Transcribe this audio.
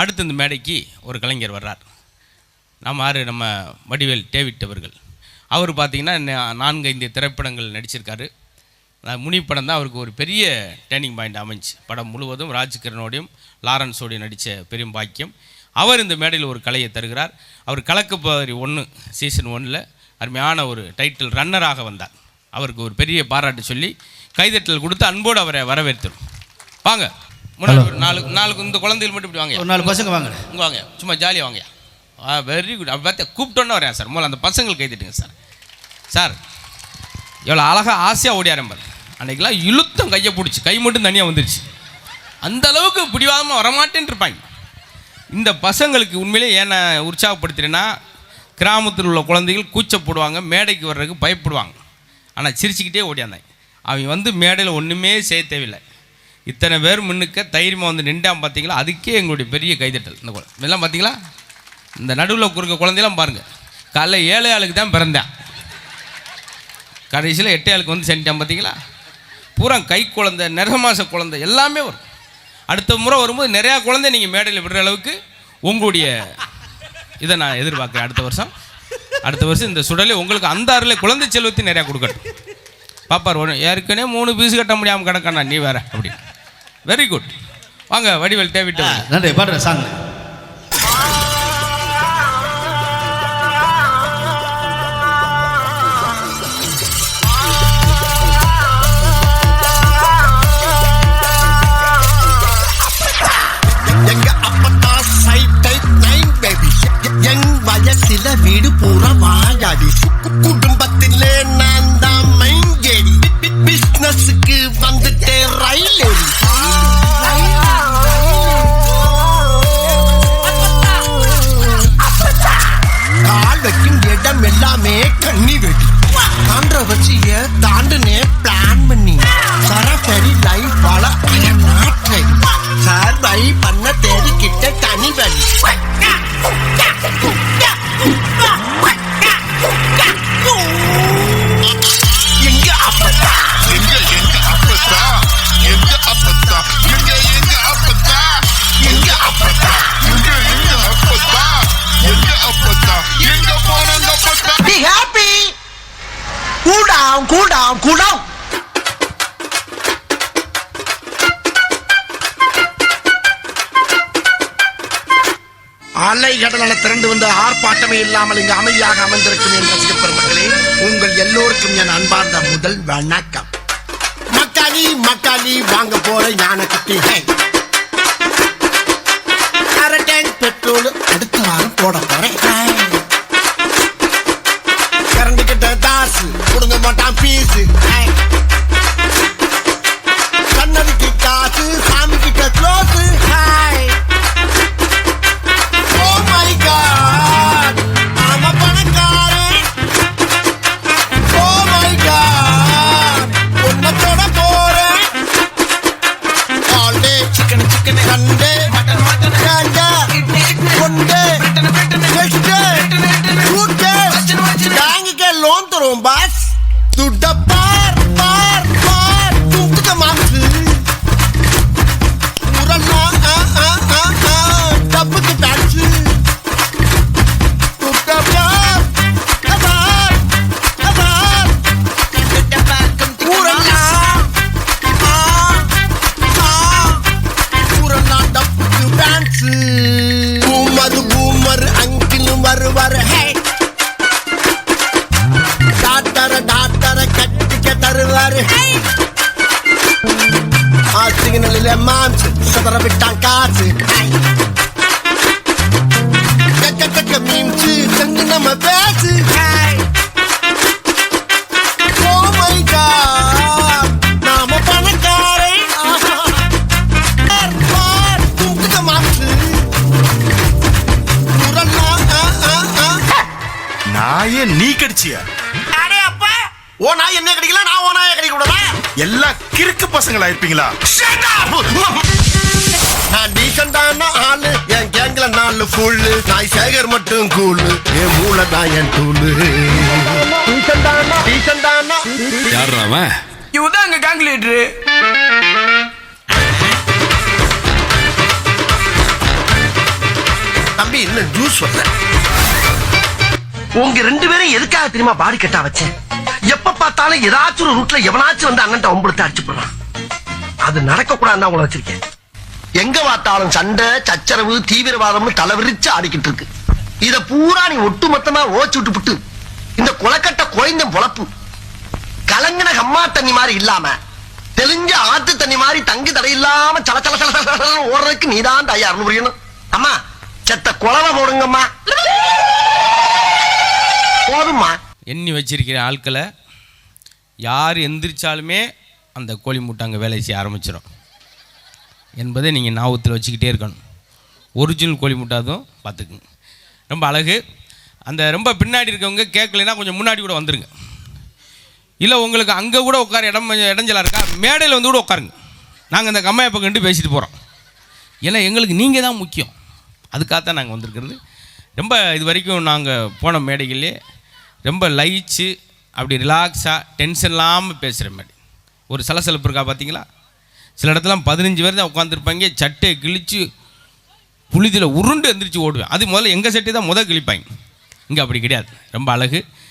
அடுத்து இந்த மேடைக்கு ஒரு கலைஞர் வர்றார். நம்ம ஆறு நம்ம வடிவேல் டேவிட் அவர்கள். அவர் பார்த்திங்கன்னா நான்கு ஐந்து திரைப்படங்கள் நடிச்சிருக்காரு. முனி படம் தான் அவருக்கு ஒரு பெரிய டேர்னிங் பாயிண்ட் அமைஞ்சு. படம் முழுவதும் ராஜ்கிரனோடையும் லாரன்ஸோடையும் நடித்த பெரும் பாக்கியம். அவர் இந்த மேடையில் ஒரு கலையை தருகிறார். அவர் கலக்கப்பரி ஒன்று சீசன் ஒன்றில் அருமையான ஒரு டைட்டில் ரன்னராக வந்தார். அவருக்கு ஒரு பெரிய பாராட்டு சொல்லி கைதட்டல் கொடுத்து அன்போடு அவரை வரவேற்றோம் வாங்க. முன்னாடி ஒரு நாலு நாலு இந்த குழந்தைகள் மட்டும் இப்படி வாங்க ஒரு நாலு பசங்க வாங்க இங்க வாங்க சும்மா ஜாலியாக வாங்க ஆ வெரி குட் அப்போ பார்த்து கூப்பிட்டோன்னே வரேன் சார். முதல்ல அந்த பசங்களுக்கு கைதிட்டுங்க சார். சார் எவ்வளோ அழகாக ஆசையாக ஓடியாரம்பார் அன்றைக்கெல்லாம் இழுத்தம் கையை பிடிச்சி கை மட்டும் தனியாக வந்துருச்சு. அந்த அளவுக்கு பிடிவாதமாக வரமாட்டேன்னு இருப்பாங்க இந்த பசங்களுக்கு உண்மையிலே ஏன் நான் உற்சாகப்படுத்துறேன்னா கிராமத்தில் உள்ள குழந்தைகள் கூச்சப்படுவாங்க மேடைக்கு வர்றதுக்கு பயப்படுவாங்க. ஆனால் சிரிச்சுக்கிட்டே ஓடியாந்தாங்க. அவங்க வந்து மேடையில் ஒன்றுமே செய்ய தேவையில்லை. இத்தனை பேர் முன்னுக்க தைரியமாக வந்து நின்றான் பார்த்தீங்களா? அதுக்கே எங்களுடைய பெரிய கைதட்டல். இந்த குழந்தை இதெல்லாம் பார்த்தீங்களா? இந்த நடுவில் குறுக்க குழந்தையெல்லாம் பாருங்கள் காலைல ஏழை ஆளுக்கு தான் பிறந்தேன் கடைசியில் எட்டே ஆளுக்கு வந்து செஞ்சான் பார்த்தீங்களா? பூரா கை குழந்தை நிறமாச குழந்தை எல்லாமே வரும். அடுத்த முறை வரும்போது நிறையா குழந்தை நீங்கள் மேடையில் விடுற அளவுக்கு உங்களுடைய இதை நான் எதிர்பார்க்குறேன் அடுத்த வருஷம். அடுத்த வருஷம் இந்த சுடலை உங்களுக்கு அந்த அருளை குழந்தை செல்வத்தை நிறையா கொடுக்கட்டும். பாப்பார் ஒன்று ஏற்கனவே மூணு பீஸ் கட்ட முடியாமல் கிடக்கண்ணா நீ வேற அப்படி வெரி குட் வாங்க வடிவேல் தேவிட்டு நன்றி பாடுற சாங் என் வயசில வீடு பூரா வாயாடி. Cool down, cool down, cool down. அலை கடலான திரண்டு வந்த ஆர்ப்பாட்டமே இல்லாமல் இங்கு அமைதியாக அமர்ந்திருக்கும் என் ரசிக பெருமக்களே உங்கள் எல்லோருக்கும் என் அன்பார்ந்த முதல் வணக்கம் மக்காளி மக்காளி வாங்க போற ஞான குட்டி பேங்குக்கு லோன் தருவோம் பாஸ் துட்ட பார் பார் பார். தூக்குத மாசு. உரல்லா ஆ ஆ ஆ ஆ டப்புக்கு டாச்சு my God, நாம பணக்காரே பார் தூக்குத மாசு உரல்லா ஆ ஆ ஆ நீ கடிச்சியா அடே அப்பா ஓ நாய் என்ன கிடைக்கல நான் ஓ நாய் கிடைக்க கூடாதா எல்லா கிறுக்கு பசங்களா இருப்பீங்களா? நான் டீசெண்டான ஆளு என் கேங்ல நாலு ஃபுல்லு நாய் சேகர் மட்டும் கூலு என் மூளை தான் என் டூலு டீசெண்டான டீசெண்டான. யார் அவன்? இவதான் கேங் லீடரு தம்பி இன்னும் ஜூஸ் வரல. உங்க ரெண்டு பேரும் எதுக்காக தெரியுமா பாடி கட்டா வச்சேன்? பார்த்தாலும் ஏதாச்சும் ஒரு ரூட்ல எவனாச்சும் வந்து அண்ணன் ஒம்பளத்தை அடிச்சு போடலாம் அது நடக்க கூடாதுன்னு உங்களை வச்சிருக்கேன். எங்க பார்த்தாலும் சண்டை சச்சரவு தீவிரவாதம்னு தலைவிரிச்சு ஆடிக்கிட்டு இருக்கு. இத பூரா நீ ஒட்டு மொத்தமா ஓச்சு விட்டு புட்டு. இந்த குளக்கட்ட குறைந்த பொழப்பு. கலங்கின கம்மா தண்ணி மாதிரி இல்லாம தெளிஞ்ச ஆத்து தண்ணி மாதிரி தங்கு தடை இல்லாம சல சல சல சல ஓடுறதுக்கு நீதான் தயார்னு புரியணும் அம்மா செத்த குழவை போடுங்கம்மா. போதும்மா. எண்ணி வச்சிருக்கிற ஆட்களை யார் எந்திரிச்சாலுமே அந்த கோழி மூட்டை அங்கே வேலை செய்ய ஆரம்பிச்சிடும் என்பதை நீங்கள் ஞாபகத்தில் வச்சுக்கிட்டே இருக்கணும். ஒரிஜினல் கோழி மூட்டை அதுவும் பார்த்துக்குங்க. ரொம்ப அழகு. அந்த ரொம்ப பின்னாடி இருக்கவங்க கேட்கலைன்னா கொஞ்சம் முன்னாடி கூட வந்துடுங்க இல்லை உங்களுக்கு அங்கே கூட உட்கார இடம் கொஞ்சம் இருக்கா? மேடையில் வந்து கூட உட்காருங்க. நாங்கள் இந்த கம்மாயை பக்கம் கண்டு பேசிட்டு போகிறோம் ஏன்னா எங்களுக்கு நீங்கள் தான் முக்கியம். அதுக்காகத்தான் நாங்கள் வந்திருக்கிறது. ரொம்ப இது வரைக்கும் நாங்கள் போன மேடைகளே ரொம்ப லயிச்சு அப்படி ரிலாக்ஸாக டென்ஷன் இல்லாமல் பேசுகிற மாதிரி. ஒரு சலசலப்பு இருக்கா பார்த்தீங்களா சில இடத்துலாம் பதினஞ்சு பேர் தான் உட்காந்துருப்பாங்க சட்டையை கிழித்து புளிதில் உருண்டு எந்திரிச்சு ஓடுவேன். அது முதல்ல எங்கள் சட்டை தான் முதல் கிழிப்பாங்க. இங்கே அப்படி கிடையாது. ரொம்ப அழகு.